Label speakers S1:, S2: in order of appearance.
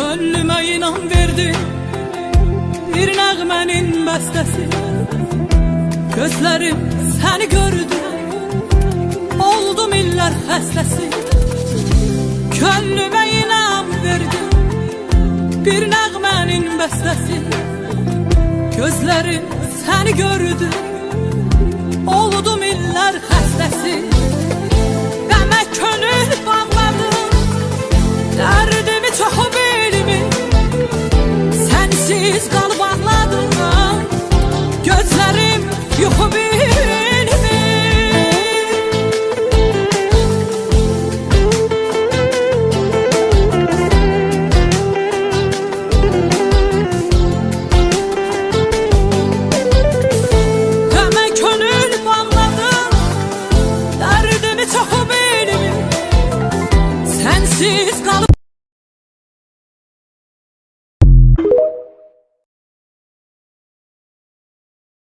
S1: Könlüme inan verdi. Bir nəğmənin bəstəsi Gözlerim seni gördü. Oldum iller xəstəsi Könlüme inan verdi. Bir nəğmənin bəstəsi Gözlerim seni gördü hoje.